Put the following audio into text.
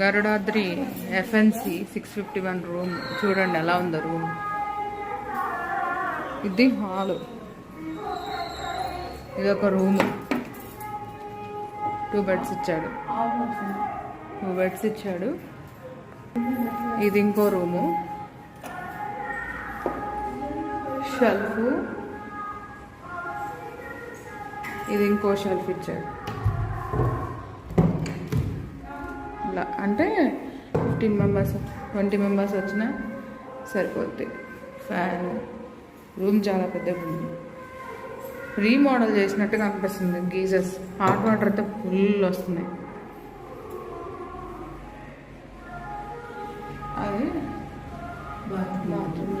Garudadri FNC six fifty one room చూడండి ఎలా ఉందో రూమ్ ఇది హాలు. ఇది ఒక రూమ్ టూ బెడ్స్ ఇచ్చాడు. టూ బెడ్స్ ఇచ్చాడు. ఇది ఇంకో రూము షెల్ఫ్ ఇది ఇంకో షెల్ఫ్ ఇచ్చాడు. అట్లా అంటే ఫిఫ్టీన్ మెంబర్స్ ట్వంటీ మెంబర్స్ వచ్చినా సరిపోద్ది. ఫ్యాన్ రూమ్ చాలా పెద్దగా ఉంది. రీమోడల్ చేసినట్టుగా అనిపిస్తుంది గీజర్స్ హాట్ వాటర్ అయితే ఫుల్ వస్తున్నాయి. అది బాత్రూమ్ బాత్రూమ్